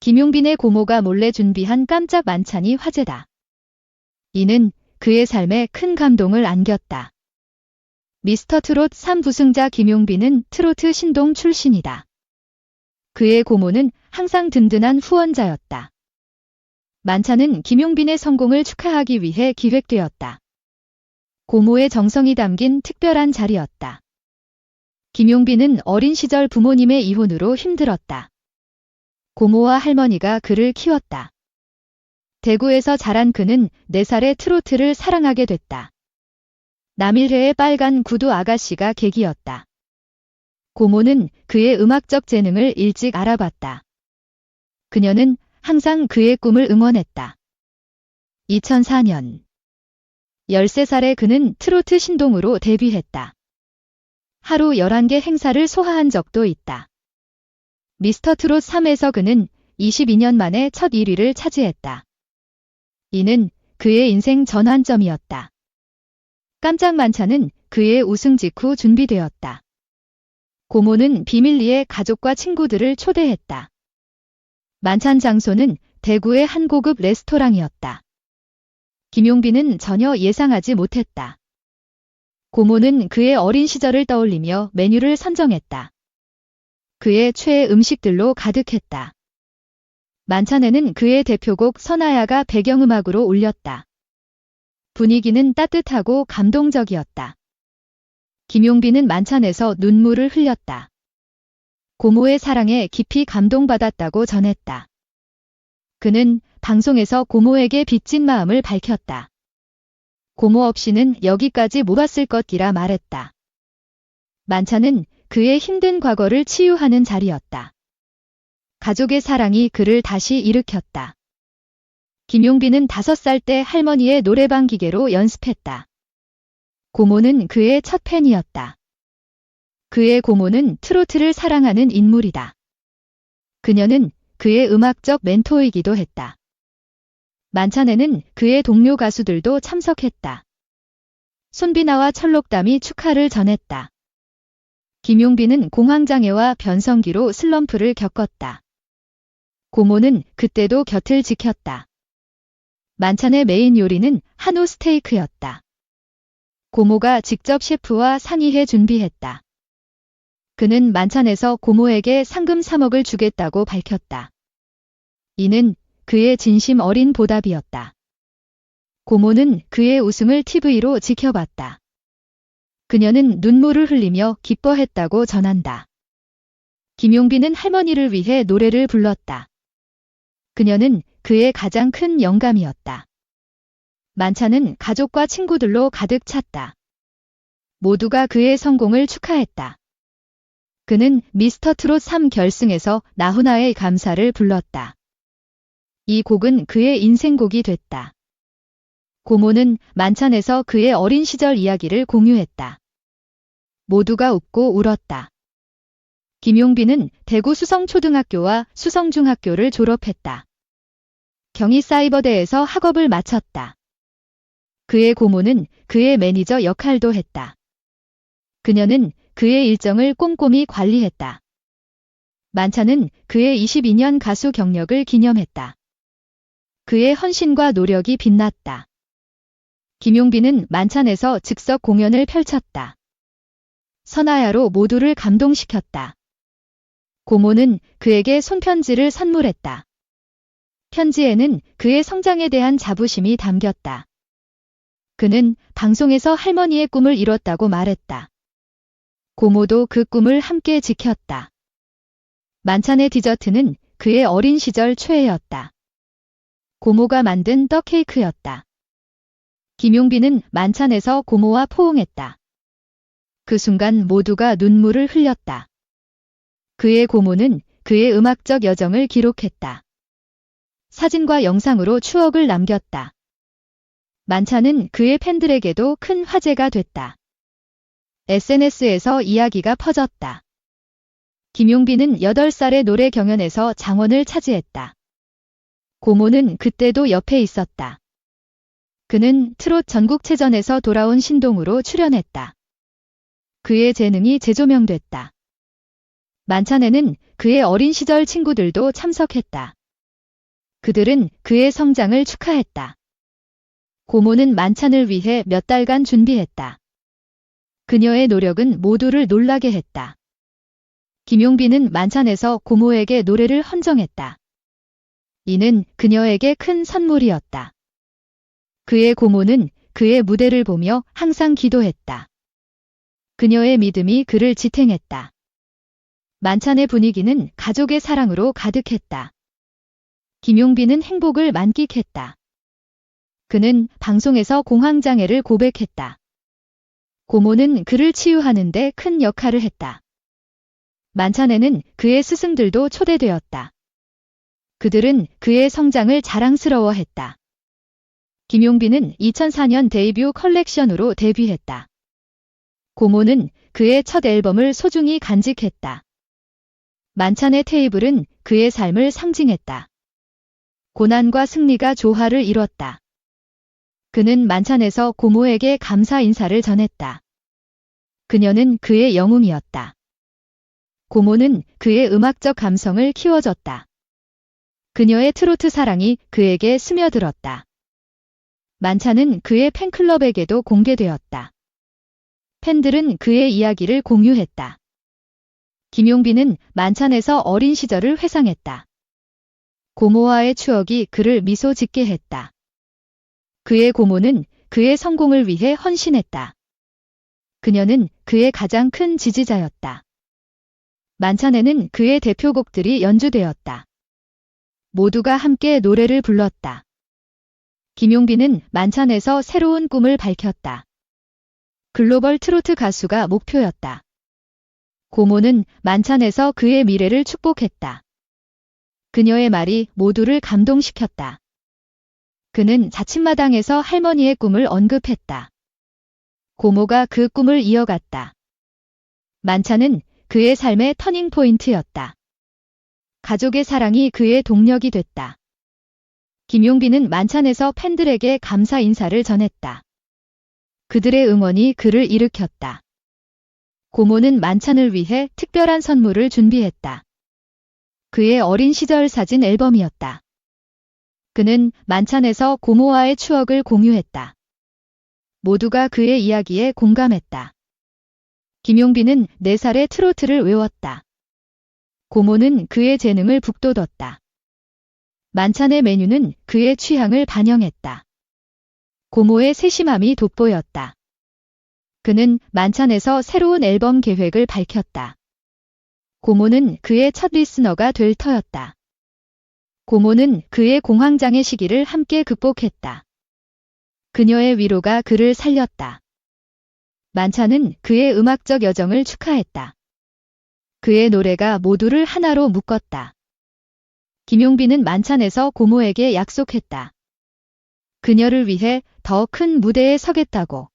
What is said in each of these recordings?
김용빈의 고모가 몰래 준비한 깜짝 만찬이 화제다. 이는 그의 삶에 큰 감동을 안겼다. 미스터 트롯 3부승자 김용빈은 트로트 신동 출신이다. 그의 고모는 항상 든든한 후원자였다. 만찬은 김용빈의 성공을 축하하기 위해 기획되었다. 고모의 정성이 담긴 특별한 자리였다. 김용빈은 어린 시절 부모님의 이혼으로 힘들었다. 고모와 할머니가 그를 키웠다. 대구에서 자란 그는 4살에 트로트를 사랑하게 됐다. 남일회의 빨간 구두 아가씨가 계기였다. 고모는 그의 음악적 재능을 일찍 알아봤다. 그녀는 항상 그의 꿈을 응원했다. 2004년 13살의 그는 트로트 신동으로 데뷔했다. 하루 11개 행사를 소화한 적도 있다. 미스터 트롯 3에서 그는 22년 만에 첫 1위를 차지했다. 이는 그의 인생 전환점이었다. 깜짝 만찬은 그의 우승 직후 준비되었다. 고모는 비밀리에 가족과 친구들을 초대했다. 만찬 장소는 대구의 한 고급 레스토랑이었다. 김용빈은 전혀 예상하지 못했다. 고모는 그의 어린 시절을 떠올리며 메뉴를 선정했다. 그의 최애 음식들로 가득했다. 만찬에는 그의 대표곡 선아야가 배경음악으로 울렸다. 분위기는 따뜻하고 감동적이었다. 김용빈은 만찬에서 눈물을 흘렸다. 고모의 사랑에 깊이 감동받았다고 전했다. 그는 방송에서 고모에게 빚진 마음을 밝혔다. 고모 없이는 여기까지 못 왔을 것이라 말했다. 만찬은 그의 힘든 과거를 치유하는 자리였다. 가족의 사랑이 그를 다시 일으켰다. 김용빈은 5살 때 할머니의 노래방 기계로 연습했다. 고모는 그의 첫 팬이었다. 그의 고모는 트로트를 사랑하는 인물이다. 그녀는 그의 음악적 멘토이기도 했다. 만찬에는 그의 동료 가수들도 참석했다. 손비나와 철록담이 축하를 전했다. 김용빈은 공황장애와 변성기로 슬럼프를 겪었다. 고모는 그때도 곁을 지켰다. 만찬의 메인 요리는 한우 스테이크였다. 고모가 직접 셰프와 상의해 준비했다. 그는 만찬에서 고모에게 상금 3억을 주겠다고 밝혔다. 이는 그의 진심 어린 보답이었다. 고모는 그의 우승을 TV로 지켜봤다. 그녀는 눈물을 흘리며 기뻐했다고 전한다. 김용빈은 할머니를 위해 노래를 불렀다. 그녀는 그의 가장 큰 영감이었다. 만찬은 가족과 친구들로 가득 찼다. 모두가 그의 성공을 축하했다. 그는 미스터 트롯 3 결승에서 나훈아의 감사를 불렀다. 이 곡은 그의 인생곡이 됐다. 고모는 만찬에서 그의 어린 시절 이야기를 공유했다. 모두가 웃고 울었다. 김용빈은 대구 수성초등학교와 수성중학교를 졸업했다. 경희사이버대에서 학업을 마쳤다. 그의 고모는 그의 매니저 역할도 했다. 그녀는 그의 일정을 꼼꼼히 관리했다. 만찬은 그의 22년 가수 경력을 기념했다. 그의 헌신과 노력이 빛났다. 김용빈은 만찬에서 즉석 공연을 펼쳤다. 선아야로 모두를 감동시켰다. 고모는 그에게 손편지를 선물했다. 편지에는 그의 성장에 대한 자부심이 담겼다. 그는 방송에서 할머니의 꿈을 이뤘다고 말했다. 고모도 그 꿈을 함께 지켰다. 만찬의 디저트는 그의 어린 시절 최애였다. 고모가 만든 떡 케이크였다. 김용빈은 만찬에서 고모와 포옹했다. 그 순간 모두가 눈물을 흘렸다. 그의 고모는 그의 음악적 여정을 기록했다. 사진과 영상으로 추억을 남겼다. 만찬은 그의 팬들에게도 큰 화제가 됐다. SNS에서 이야기가 퍼졌다. 김용빈은 8살의 노래 경연에서 장원을 차지했다. 고모는 그때도 옆에 있었다. 그는 트롯 전국체전에서 돌아온 신동으로 출연했다. 그의 재능이 재조명됐다. 만찬에는 그의 어린 시절 친구들도 참석했다. 그들은 그의 성장을 축하했다. 고모는 만찬을 위해 몇 달간 준비했다. 그녀의 노력은 모두를 놀라게 했다. 김용빈은 만찬에서 고모에게 노래를 헌정했다. 이는 그녀에게 큰 선물이었다. 그의 고모는 그의 무대를 보며 항상 기도했다. 그녀의 믿음이 그를 지탱했다. 만찬의 분위기는 가족의 사랑으로 가득했다. 김용빈은 행복을 만끽했다. 그는 방송에서 공황장애를 고백했다. 고모는 그를 치유하는데 큰 역할을 했다. 만찬에는 그의 스승들도 초대되었다. 그들은 그의 성장을 자랑스러워했다. 김용빈은 2004년 데이뷰 컬렉션으로 데뷔했다. 고모는 그의 첫 앨범을 소중히 간직했다. 만찬의 테이블은 그의 삶을 상징했다. 고난과 승리가 조화를 이뤘다. 그는 만찬에서 고모에게 감사 인사를 전했다. 그녀는 그의 영웅이었다. 고모는 그의 음악적 감성을 키워줬다. 그녀의 트로트 사랑이 그에게 스며들었다. 만찬은 그의 팬클럽에게도 공개되었다. 팬들은 그의 이야기를 공유했다. 김용빈은 만찬에서 어린 시절을 회상했다. 고모와의 추억이 그를 미소 짓게 했다. 그의 고모는 그의 성공을 위해 헌신했다. 그녀는 그의 가장 큰 지지자였다. 만찬에는 그의 대표곡들이 연주되었다. 모두가 함께 노래를 불렀다. 김용빈은 만찬에서 새로운 꿈을 밝혔다. 글로벌 트로트 가수가 목표였다. 고모는 만찬에서 그의 미래를 축복했다. 그녀의 말이 모두를 감동시켰다. 그는 자칫마당에서 할머니의 꿈을 언급했다. 고모가 그 꿈을 이어갔다. 만찬은 그의 삶의 터닝포인트였다. 가족의 사랑이 그의 동력이 됐다. 김용빈은 만찬에서 팬들에게 감사 인사를 전했다. 그들의 응원이 그를 일으켰다. 고모는 만찬을 위해 특별한 선물을 준비했다. 그의 어린 시절 사진 앨범이었다. 그는 만찬에서 고모와의 추억을 공유했다. 모두가 그의 이야기에 공감했다. 김용빈은 4살에 트로트를 외웠다. 고모는 그의 재능을 북돋웠다. 만찬의 메뉴는 그의 취향을 반영했다. 고모의 세심함이 돋보였다. 그는 만찬에서 새로운 앨범 계획을 밝혔다. 고모는 그의 첫 리스너가 될 터였다. 고모는 그의 공황장애 시기를 함께 극복했다. 그녀의 위로가 그를 살렸다. 만찬은 그의 음악적 여정을 축하했다. 그의 노래가 모두를 하나로 묶었다. 김용빈은 만찬에서 고모에게 약속했다. 그녀를 위해 더 큰 무대에 서겠다고.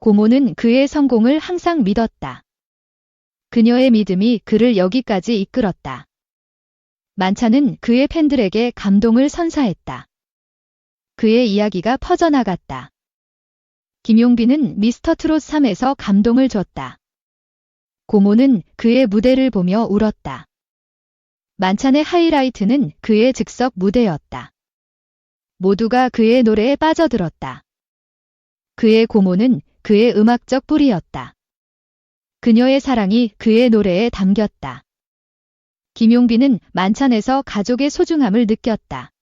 고모는 그의 성공을 항상 믿었다. 그녀의 믿음이 그를 여기까지 이끌었다. 만찬은 그의 팬들에게 감동을 선사했다. 그의 이야기가 퍼져나갔다. 김용빈은 미스터 트롯 3에서 감동을 줬다. 고모는 그의 무대를 보며 울었다. 만찬의 하이라이트는 그의 즉석 무대였다. 모두가 그의 노래에 빠져들었다. 그의 고모는 그의 음악적 뿌리였다. 그녀의 사랑이 그의 노래에 담겼다. 김용빈은 만찬에서 가족의 소중함을 느꼈다.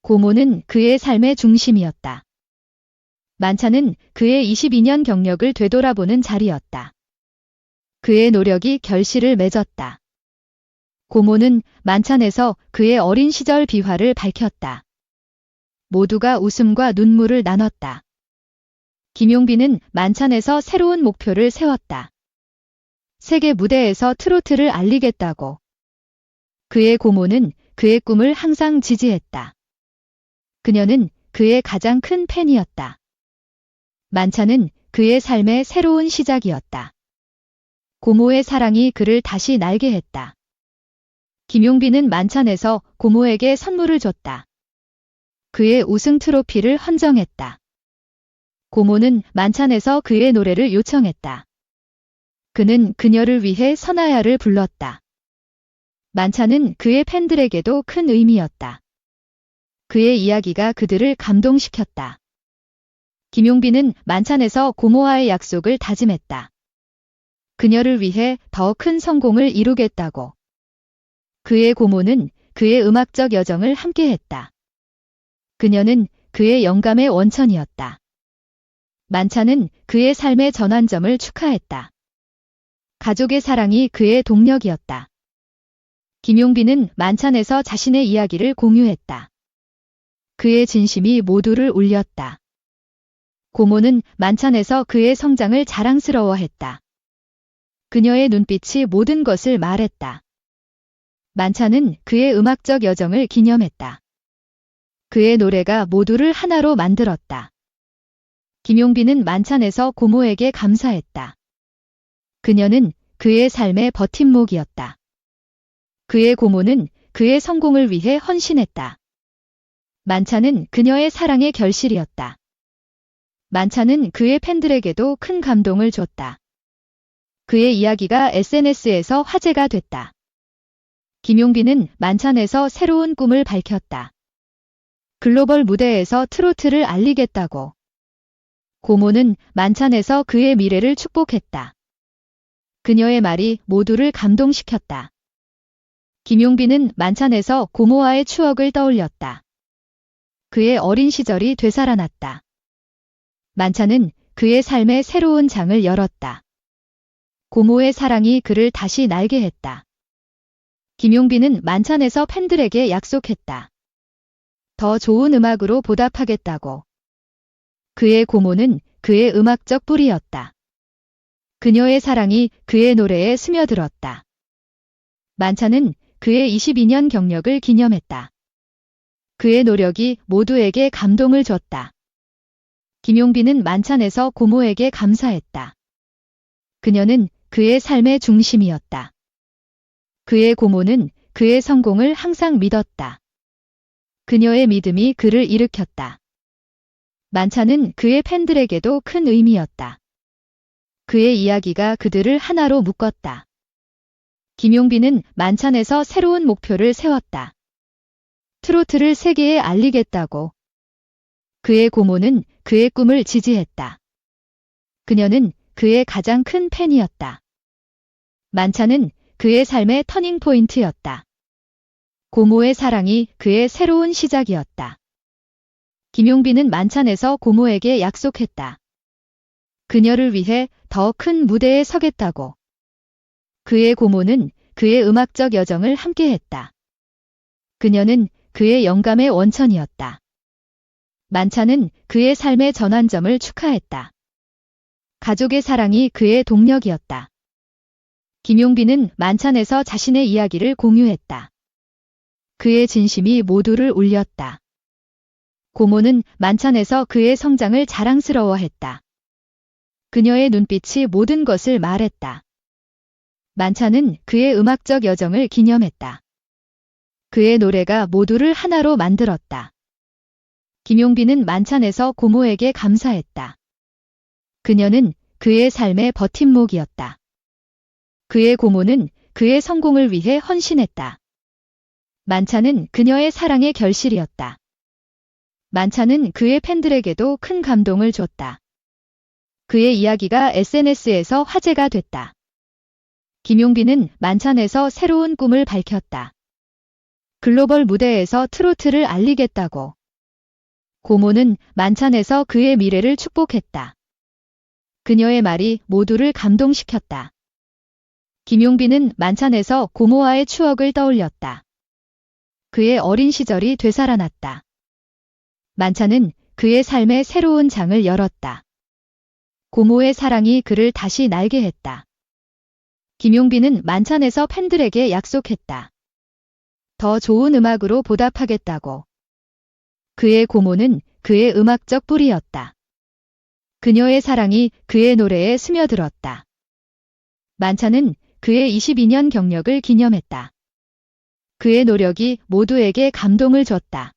고모는 그의 삶의 중심이었다. 만찬은 그의 22년 경력을 되돌아보는 자리였다. 그의 노력이 결실을 맺었다. 고모는 만찬에서 그의 어린 시절 비화를 밝혔다. 모두가 웃음과 눈물을 나눴다. 김용빈은 만찬에서 새로운 목표를 세웠다. 세계 무대에서 트로트를 알리겠다고. 그의 고모는 그의 꿈을 항상 지지했다. 그녀는 그의 가장 큰 팬이었다. 만찬은 그의 삶의 새로운 시작이었다. 고모의 사랑이 그를 다시 날게 했다. 김용빈은 만찬에서 고모에게 선물을 줬다. 그의 우승 트로피를 헌정했다. 고모는 만찬에서 그의 노래를 요청했다. 그는 그녀를 위해 선하야를 불렀다. 만찬은 그의 팬들에게도 큰 의미였다. 그의 이야기가 그들을 감동시켰다. 김용빈은 만찬에서 고모와의 약속을 다짐했다. 그녀를 위해 더 큰 성공을 이루겠다고. 그의 고모는 그의 음악적 여정을 함께했다. 그녀는 그의 영감의 원천이었다. 만찬은 그의 삶의 전환점을 축하했다. 가족의 사랑이 그의 동력이었다. 김용빈은 만찬에서 자신의 이야기를 공유했다. 그의 진심이 모두를 울렸다. 고모는 만찬에서 그의 성장을 자랑스러워했다. 그녀의 눈빛이 모든 것을 말했다. 만찬은 그의 음악적 여정을 기념했다. 그의 노래가 모두를 하나로 만들었다. 김용빈은 만찬에서 고모에게 감사했다. 그녀는 그의 삶의 버팀목이었다. 그의 고모는 그의 성공을 위해 헌신했다. 만찬은 그녀의 사랑의 결실이었다. 만찬은 그의 팬들에게도 큰 감동을 줬다. 그의 이야기가 SNS에서 화제가 됐다. 김용빈은 만찬에서 새로운 꿈을 밝혔다. 글로벌 무대에서 트로트를 알리겠다고. 고모는 만찬에서 그의 미래를 축복했다. 그녀의 말이 모두를 감동시켰다. 김용빈은 만찬에서 고모와의 추억을 떠올렸다. 그의 어린 시절이 되살아났다. 만찬은 그의 삶의 새로운 장을 열었다. 고모의 사랑이 그를 다시 날게 했다. 김용빈은 만찬에서 팬들에게 약속했다. 더 좋은 음악으로 보답하겠다고. 그의 고모는 그의 음악적 뿌리였다. 그녀의 사랑이 그의 노래에 스며들었다. 만찬은 그의 22년 경력을 기념했다. 그의 노력이 모두에게 감동을 줬다. 김용빈은 만찬에서 고모에게 감사했다. 그녀는 그의 삶의 중심이었다. 그의 고모는 그의 성공을 항상 믿었다. 그녀의 믿음이 그를 일으켰다. 만찬은 그의 팬들에게도 큰 의미였다. 그의 이야기가 그들을 하나로 묶었다. 김용빈은 만찬에서 새로운 목표를 세웠다. 트로트를 세계에 알리겠다고. 그의 고모는 그의 꿈을 지지했다. 그녀는 그의 가장 큰 팬이었다. 만찬은 그의 삶의 터닝 포인트였다. 고모의 사랑이 그의 새로운 시작이었다. 김용빈은 만찬에서 고모에게 약속했다. 그녀를 위해 더 큰 무대에 서겠다고. 그의 고모는 그의 음악적 여정을 함께했다. 그녀는 그의 영감의 원천이었다. 만찬은 그의 삶의 전환점을 축하했다. 가족의 사랑이 그의 동력이었다. 김용빈은 만찬에서 자신의 이야기를 공유했다. 그의 진심이 모두를 울렸다. 고모는 만찬에서 그의 성장을 자랑스러워했다. 그녀의 눈빛이 모든 것을 말했다. 만찬은 그의 음악적 여정을 기념했다. 그의 노래가 모두를 하나로 만들었다. 김용빈은 만찬에서 고모에게 감사했다. 그녀는 그의 삶의 버팀목이었다. 그의 고모는 그의 성공을 위해 헌신했다. 만찬은 그녀의 사랑의 결실이었다. 만찬은 그의 팬들에게도 큰 감동을 줬다. 그의 이야기가 SNS에서 화제가 됐다. 김용빈은 만찬에서 새로운 꿈을 밝혔다. 글로벌 무대에서 트로트를 알리겠다고. 고모는 만찬에서 그의 미래를 축복했다. 그녀의 말이 모두를 감동시켰다. 김용빈은 만찬에서 고모와의 추억을 떠올렸다. 그의 어린 시절이 되살아났다. 만찬은 그의 삶의 새로운 장을 열었다. 고모의 사랑이 그를 다시 날게 했다. 김용빈은 만찬에서 팬들에게 약속했다. 더 좋은 음악으로 보답하겠다고. 그의 고모는 그의 음악적 뿌리였다. 그녀의 사랑이 그의 노래에 스며들었다. 만찬은 그의 22년 경력을 기념했다. 그의 노력이 모두에게 감동을 줬다.